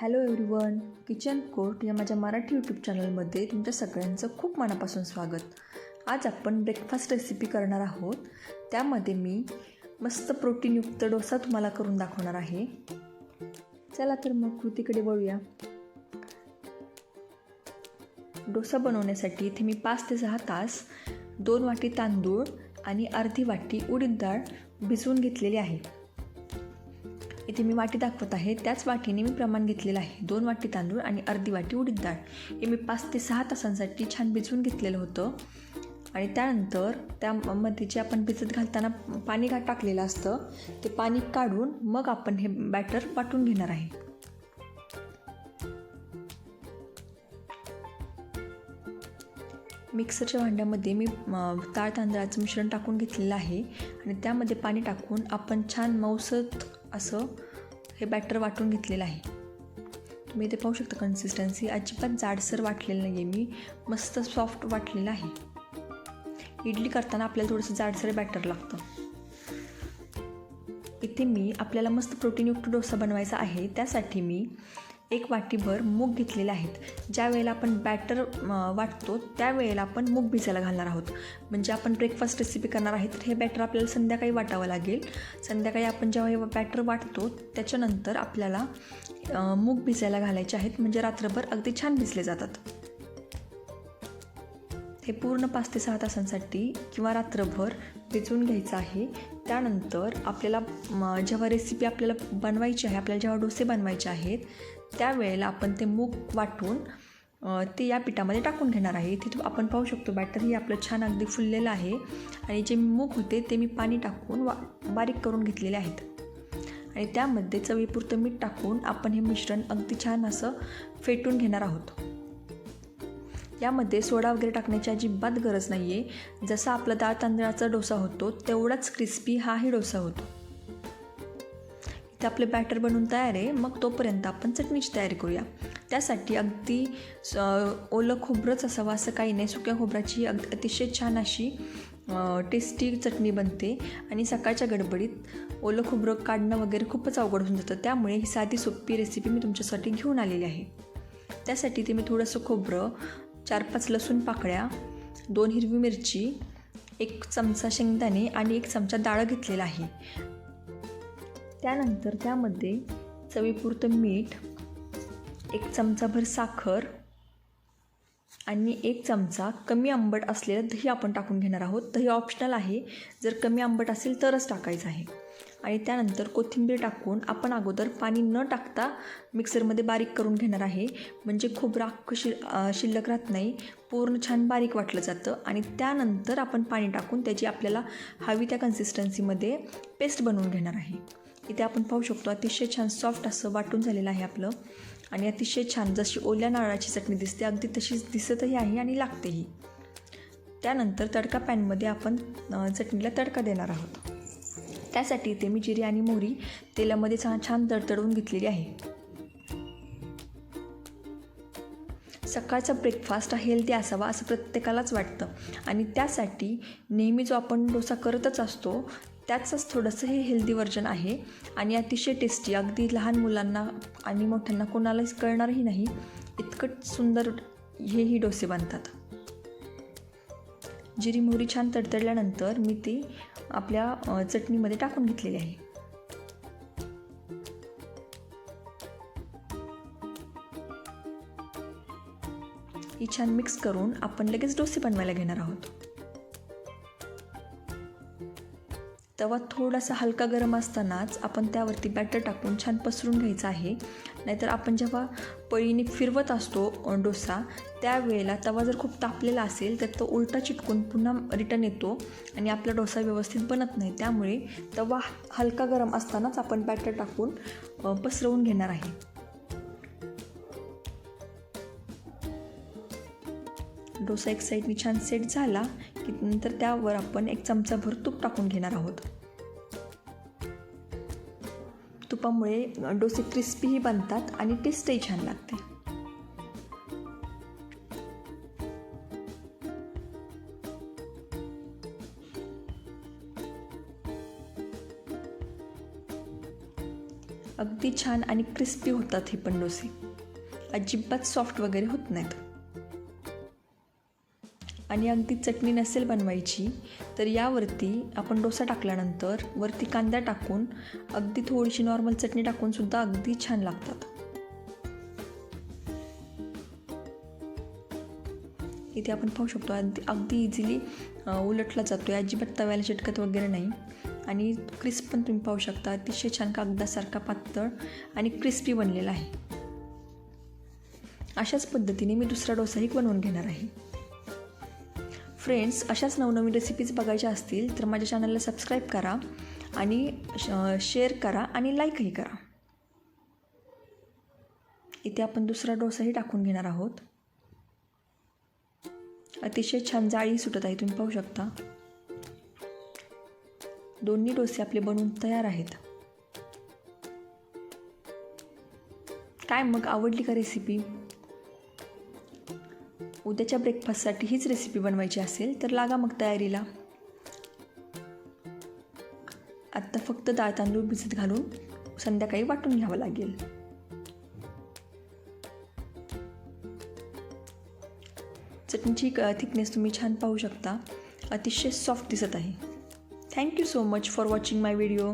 Hello everyone kitchen court या माझ्या Marathi YouTube चॅनलमध्ये तुमच्या सगळ्यांचं खूप मनापासून स्वागत. आज आपण ब्रेकफास्ट रेसिपी करणार आहोत. त्यामध्ये मी मस्त प्रोटीनयुक्त डोसा तुम्हाला करून दाखवणार आहे. चला तर मग कृतीकडे वळूया. डोसा बनवण्यासाठी इथे मी पाच ते सहा तास दोन वाटी तांदूळ आणि अर्धी वाटी उडीद डाळ भिजवून घेतलेली आहे. इथे मी वाटी दाखवत आहे. त्याच वाटीने मी प्रमाण घेतलेलं आहे. दोन वाटी तांदूळ आणि अर्धी वाटी उडीद डाळ. हे मी पाच ते सहा तासांसाठी छान भिजवून घेतलेलं होतं. आणि त्यानंतर त्यामध्ये जे आपण भिजत घालताना पाणी घा टाकलेलं असतं ते पाणी काढून मग आपण हे बॅटर वाटून घेणार आहे. मिक्सरच्या भांड्यामध्ये मी ताळ तांदळाचं मिश्रण टाकून घेतलेलं आहे. आणि त्यामध्ये पाणी टाकून आपण छान मौसत असं हे बॅटर वाटून घेतलेलं आहे. तुम्ही इथे पाहू शकता कन्सिस्टन्सी अजिबात जाडसर वाटलेलं नाही आहे मी. मस्त सॉफ्ट वाटलेलं आहे. इडली करताना आपल्याला थोडंसं जाडसर बॅटर लागतं. इथे मी आपल्याला मस्त प्रोटीनयुक्त डोसा बनवायचा आहे. त्यासाठी मी एक वाटीभर मूग घेतलेले आहेत. ज्या वेळेला आपण बॅटर वाटतो त्यावेळेला आपण मूग भिजायला घालणार आहोत. म्हणजे आपण ब्रेकफास्ट रेसिपी करणार आहे तर हे बॅटर आपल्याला संध्याकाळी वाटावं लागेल. संध्याकाळी आपण जेव्हा हे बॅटर वाटतो त्याच्यानंतर आपल्याला मूग भिजायला घालायचे आहेत. म्हणजे रात्रभर अगदी छान भिजले जातात. हे पूर्ण पाच ते सहा तासांसाठी किंवा रात्रभर भिजवून घ्यायचं आहे. त्यानंतर आपल्याला जेव्हा रेसिपी आपल्याला बनवायची आहे आपल्याला जेव्हा डोसे बनवायचे आहेत त्यावेळेला आपण ते मूग वाटून ते या पिठामध्ये टाकून घेणार आहे. तिथं आपण पाहू शकतो बॅटर ही आपलं छान अगदी फुललेलं आहे. आणि जे मूग होते ते मी पाणी टाकून वा बारीक करून घेतलेले आहेत. आणि त्यामध्ये चवीपुरतं मीठ टाकून आपण हे मिश्रण अगदी छान असं फेटून घेणार आहोत. यामध्ये सोडा वगैरे टाकण्याची अजिबात गरज नाही आहे जसा आपला डाळ तांदळाचा डोसा होतो तेवढाच क्रिस्पी हाही डोसा होतो. इथे आपले बॅटर बनवून तयार आहे. मग तोपर्यंत आपण चटणीची तयारी करूया. त्यासाठी अगदी ओलं खोबरंच असावं असं काही नाही. सुक्या खोबऱ्याची अग अतिशय छान अशी टेस्टी चटणी बनते. आणि सकाळच्या गडबडीत ओलं खोबरं काढणं वगैरे खूपच अवघड होऊन जातं. त्यामुळे ही साधी सोपी रेसिपी मी तुमच्यासाठी घेऊन आलेली आहे. त्यासाठी ते मी थोडंसं खोबरं चार पाच लसूण पाकळ्या दोन हिरवी मिरची एक चमचा शेंगदाणे आणि एक चमचा डाळ घेतलेला आहे. त्यानंतर त्यामध्ये चवीपुरतं मीठ एक चमचाभर साखर आणि एक चमचा कमी आंबट असलेलं दही आपण टाकून घेणार आहोत. दही ऑप्शनल आहे. जर कमी आंबट असेल तरच टाकायचं आहे. आणि त्यानंतर कोथिंबीर टाकून आपण अगोदर पाणी न टाकता मिक्सरमध्ये बारीक करून घेणार आहे. म्हणजे खूप राख शि शिल्लक राहत नाही. पूर्ण छान बारीक वाटलं जातं. आणि त्यानंतर आपण पाणी टाकून त्याची आपल्याला हवी त्या कन्सिस्टन्सीमध्ये पेस्ट बनवून घेणार आहे. इथे आपण पाहू शकतो अतिशय छान सॉफ्ट असं वाटून झालेलं आहे आपलं. आणि अतिशय छान जशी ओल्या नारळाची चटणी दिसते अगदी तशीच दिसतही आहे आणि लागतेही. त्यानंतर तडका पॅनमध्ये आपण चटणीला तडका देणार आहोत. त्यासाठी इथे मी जिरी आणि मोहरी तेलामध्ये छान छान तडतडवून घेतलेली आहे. सकाळचा ब्रेकफास्ट हा हेल्दी असावा असं प्रत्येकालाच वाटतं. आणि त्यासाठी नेहमी जो आपण डोसा करतच असतो त्याचंच थोडंसं हे हेल्दी वर्जन आहे. आणि अतिशय टेस्टी अगदी लहान मुलांना आणि मोठ्यांना कोणालाच कळणारही नाही. इतकं सुंदर हेही डोसे बनतात. जिरी मोहरी छान तडतडल्यानंतर मी ती आपल्या चटणीमध्ये टाकून घेतलेली आहे. ही छान मिक्स करून आपण लगेच डोसे बनवायला घेणार आहोत. तवा थोडासा हलका गरम असतानाच आपण त्यावरती बॅटर टाकून छान पसरून घ्यायचं आहे. नाहीतर आपण जेव्हा पळीने फिरवत असतो डोसा त्यावेळेला तवा जर खूप तापलेला असेल तर तो उलटा चिटकून पुन्हा रिटर्न येतो आणि आपला डोसा व्यवस्थित बनत नाही. त्यामुळे तवा हलका गरम असतानाच आपण बॅटर टाकून पसरवून घेणार आहे. डोसा एक साईडनी छान सेट झाला. की नंतर त्यावर आपण एक चमचाभर तूप टाकून घेणार आहोत. तुपामुळे डोसे क्रिस्पीही बनतात आणि टेस्टही छान लागते. अगदी छान आणि क्रिस्पी होतात हे पण डोसे. अजिबात सॉफ्ट वगैरे होत नाहीत. आणि अगदी चटणी नसेल बनवायची तर यावरती आपण डोसा टाकल्यानंतर वरती कांदा टाकून अगदी थोडीशी नॉर्मल चटणी टाकूनसुद्धा अगदी छान लागतात. इथे आपण पाहू शकतो अगदी अगदी इझिली उलटला जातो आहे अजिबात तव्याला चिटकत वगैरे नाही. आणि क्रिस्प पण तुम्ही पाहू शकता. अतिशय छान कागदासारखा पातळ आणि क्रिस्पी बनलेला आहे. अशाच पद्धतीने मी दुसरा डोसाही बनवून घेणार आहे. फ्रेंड्स अशाच नवनवीन रेसिपीज बघायच्या असतील तर माझ्या चॅनलला सबस्क्राईब करा आणि शेअर करा आणि लाईकही करा. इथे आपण दुसरा डोसाही टाकून घेणार आहोत. अतिशय छान जाळी सुटत आहे तुम्ही पाहू शकता. दोन्ही डोसे आपले बनवून तयार आहेत. काय मग आवडली का रेसिपी उद्याच्या ब्रेकफास्टसाठी हीच रेसिपी बनवायची असेल तर लागा मग तयारीला. आत्ता फक्त डाळ तांदूळ भिजत घालून संध्याकाळी वाटून घ्यावं लागेल. चटणीची थिकनेस तुम्ही छान पाहू शकता. अतिशय सॉफ्ट दिसत आहे. Thank you so much for watching my video